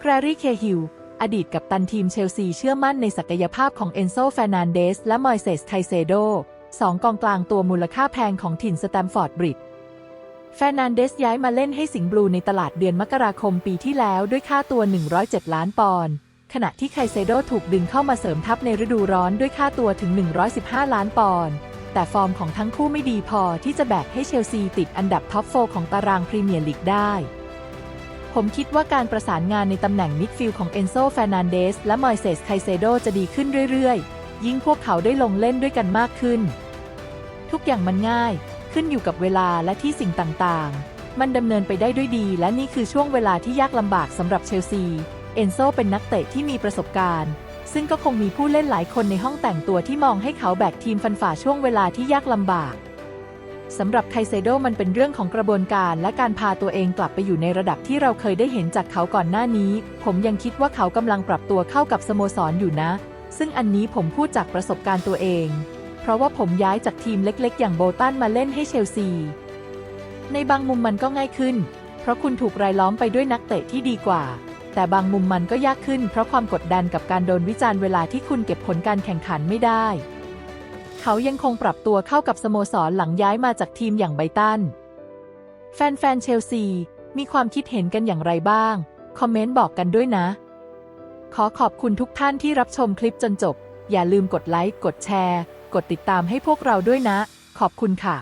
แครรี่เคฮิล อดีตกัปตันทีมเชลซีเชื่อมั่นในศักยภาพของเอนโซแฟร์นันเดส และมอยเซสไคเซโดสองกองกลางตัวมูลค่าแพงของถิ่นสแตมฟอร์ดบริดจ์แฟร์นันเดสย้ายมาเล่นให้สิงห์บลูในตลาดเดือนมกราคมปีที่แล้วด้วยค่าตัว 107 ล้านปอนด์ ขณะที่ไคเซโดถูกดึงเข้ามาเสริมทัพในฤดูร้อนด้วยค่าตัวถึง 115 ล้านปอนด์ แต่ฟอร์มของทั้งคู่ไม่ดีพอที่จะแบกให้เชลซีติดอันดับท็อปโฟของตารางพรีเมียร์ลีกได้ ผมคิดว่าการประสานงานในตำแหน่งมิดฟิลด์ของเอนโซแฟรนันเดสและมอยเซสไคเซโดจะดีขึ้นเรื่อยๆ ยิ่งพวกเขาได้ลงเล่นด้วยกันมากขึ้น ทุกอย่างมันง่าย ขึ้นอยู่กับเวลาและที่สิ่งต่างๆ มันดำเนินไปได้ด้วยดี และนี่คือช่วงเวลาที่ยากลำบากสำหรับเชลซี เอนโซเป็นนักเตะที่มีประสบการณ์ ซึ่งก็คงมีผู้เล่นหลายคนในห้องแต่งตัวที่มองให้เขาแบกทีมฟันฝ่าช่วงเวลาที่ยากลำบาก สำหรับไคเซโดมันเป็นเรื่องของกระบวนการและการพาตัวเองกลับไปอยู่ในระดับที่เราเคยได้เห็นจากเขาก่อนหน้านี้ ผมยังคิดว่าเขากำลังปรับตัวเข้ากับสโมสรอยู่นะ ซึ่งอันนี้ผมพูดจากประสบการณ์ตัวเอง เพราะว่าผมย้ายจากทีมเล็กๆ อย่างโบตันมาเล่นให้เชลซี ในบางมุมมันก็ง่ายขึ้น เพราะคุณถูกรายล้อมไปด้วยนักเตะที่ดีกว่า แต่บางมุมมันก็ยากขึ้น เพราะความกดดันกับการโดนวิจารณ์เวลาที่คุณเก็บผลการแข่งขันไม่ได้ เขายังคงปรับตัวเข้ากับสโมสรหลังย้ายมาจากทีมอย่างไบตัน แฟนๆเชลซี มีความคิดเห็นกันอย่างไรบ้าง คอมเมนต์บอกกันด้วยนะ ขอขอบคุณทุกท่านที่รับชมคลิปจนจบ อย่าลืมกดไลค์ กดแชร์ กดติดตามให้พวกเราด้วยนะ ขอบคุณค่ะ